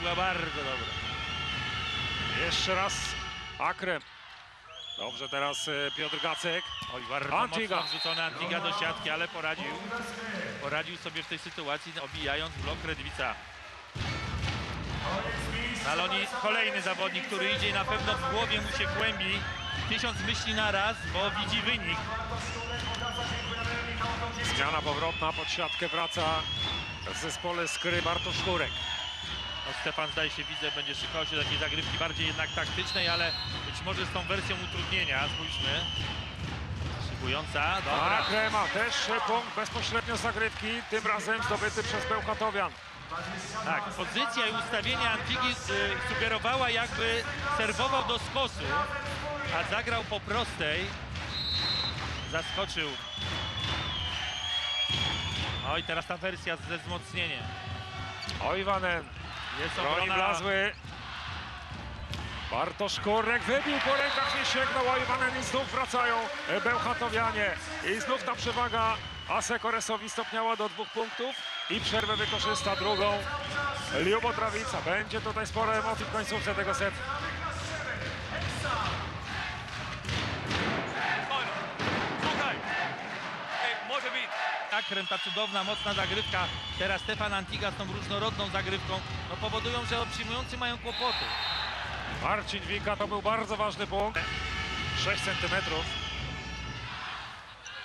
Była bardzo dobra. Jeszcze raz Akrem. Dobrze, teraz e, Piotr Gacek. Oj, bardzo Antiga. mocno wrzucony Antiga do siatki, ale poradził. Poradził sobie w tej sytuacji, obijając blok Redwica. Naloni kolejny zawodnik, który idzie i na pewno w głowie mu się kłębi. Tysiąc myśli na raz, bo widzi wynik. Zmiana powrotna pod siatkę wraca w zespole Skry Bartosz Kurek. No, Stefan zdaje się, widzę, będzie szykował się takiej zagrywki bardziej jednak taktycznej, ale być może z tą wersją utrudnienia. Spójrzmy. Szykująca, dobra. Akrema też e, punkt bezpośrednio z zagrywki, tym razem zdobyty przez Bełchatowian. Tak, pozycja i ustawienie Antigi y, sugerowała jakby serwował do skosu, a zagrał po prostej. Zaskoczył. Oj, teraz ta wersja ze wzmocnieniem. Ojwanen Jest obrona. blazły. Bartosz Kurek wybił po rękach, nie sięgnął Ojwanen i znów wracają e, Bełchatowianie. I znów ta przewaga Asekoresowi stopniała do dwóch punktów i przerwę wykorzysta drugą. Liubo Trawica. Będzie tutaj sporo emocji w końcówce tego setu. Być. Akrem, ta cudowna, mocna zagrywka. Teraz Stefan Antiga z tą różnorodną zagrywką no, powodują, że przyjmujący mają kłopoty. Marcin Wika to był bardzo ważny punkt. 6 centymetrów.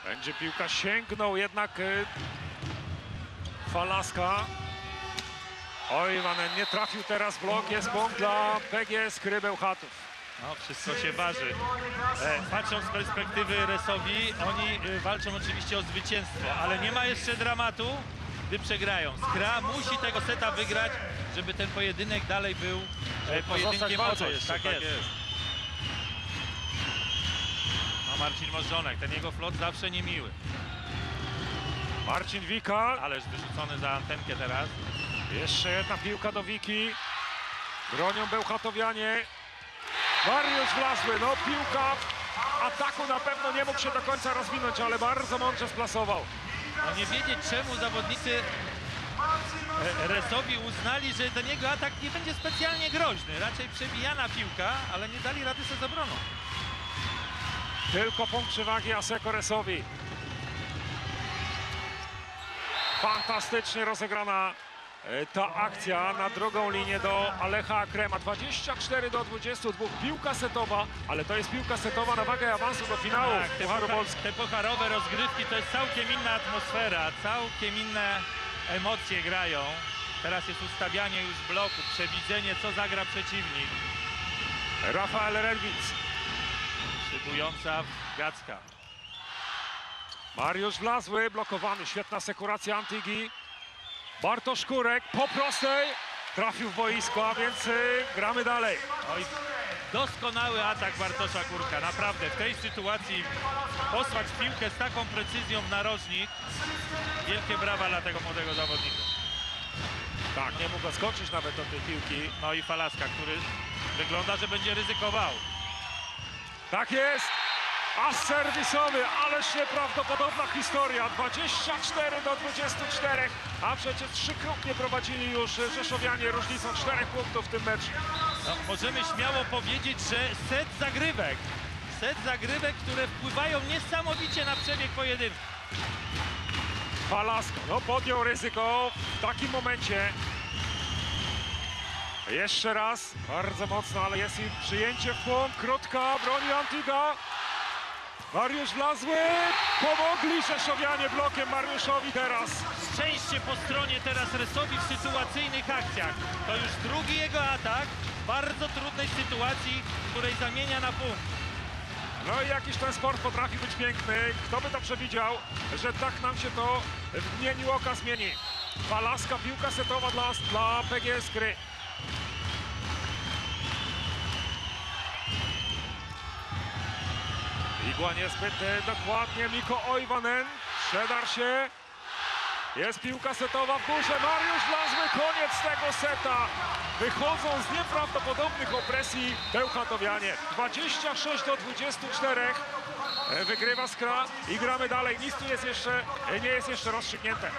Będzie piłka sięgnął jednak y, Falaska. Oj, Wanen nie trafił teraz blok. Jest punkt dla PGS Krybełchatów. No, wszystko się waży. E, patrząc z perspektywy Resowi, oni e, walczą oczywiście o zwycięstwo, ale nie ma jeszcze dramatu, gdy przegrają. Skra musi tego seta wygrać, żeby ten pojedynek dalej był e, pojedynkiem o coś. Tak jest. No Marcin Możdżonek, ten jego flot zawsze niemiły. Marcin Wika. Ależ wyrzucony za antenkę teraz. Jeszcze jedna piłka do Wiki. Bronią Bełchatowianie. Mariusz Wlazły. No piłka ataku na pewno nie mógł się do końca rozwinąć, ale bardzo mądrze splasował. No nie wiedzieć czemu zawodnicy Resowi uznali, że do niego atak nie będzie specjalnie groźny. Raczej przebijana piłka, ale nie dali rady sobie z obroną. Tylko punkt przewagi Asekoresowi. Fantastycznie rozegrana ta akcja na drugą linię do Alecha Akrema. 24 do 22. Piłka setowa, ale to jest piłka setowa na wagę awansu do finału Tak, te, Pucharu Polski. te pucharowe rozgrywki to jest całkiem inna atmosfera, całkiem inne emocje grają. Teraz jest ustawianie już bloku, przewidzenie co zagra przeciwnik. Rafael Redwitz. Szybująca Gacka. Mariusz Wlazły blokowany. Świetna sekuracja Antigi. Bartosz Kurek po prostej. Trafił w boisko, a więc y, gramy dalej. Oj, doskonały atak Bartosza Kurka, naprawdę. W tej sytuacji posłać piłkę z taką precyzją w narożnik. Wielkie brawa dla tego młodego zawodnika. Tak, nie mógł skoczyć nawet do tej piłki. No i Falaska, który wygląda, że będzie ryzykował. Tak jest. As serwisowy, ależ nieprawdopodobna historia. 24 do 24, a przecież trzykrotnie prowadzili już Rzeszowianie różnicą czterech punktów w tym meczu. No, możemy śmiało powiedzieć, że set zagrywek. Set zagrywek, które wpływają niesamowicie na przebieg pojedynku. Falasko, no podjął ryzyko w takim momencie. Jeszcze raz, bardzo mocno, ale jest i przyjęcie w punkt. Krótka, broni Antiga. Mariusz Wlazły, pomogli Rzeszowianie blokiem Mariuszowi teraz. Szczęście po stronie teraz Resowi w sytuacyjnych akcjach. To już drugi jego atak w bardzo trudnej sytuacji, w której zamienia na punkt. No i jakiś ten sport potrafi być piękny. Kto by to przewidział, że tak nam się to w mgnieniu oka zmieni. Falaska, piłka setowa dla, dla PGS Gry. Igła niezbyt dokładnie. Miko Ojwanen. Przedar się. Jest piłka setowa w górze. Mariusz Wlazły. Koniec tego seta. Wychodzą z nieprawdopodobnych opresji Bełchatowianie. 26 do 24. E, Wygrywa Skra i gramy dalej. Nic tu jest jeszcze, e, nie jest jeszcze rozstrzygnięte.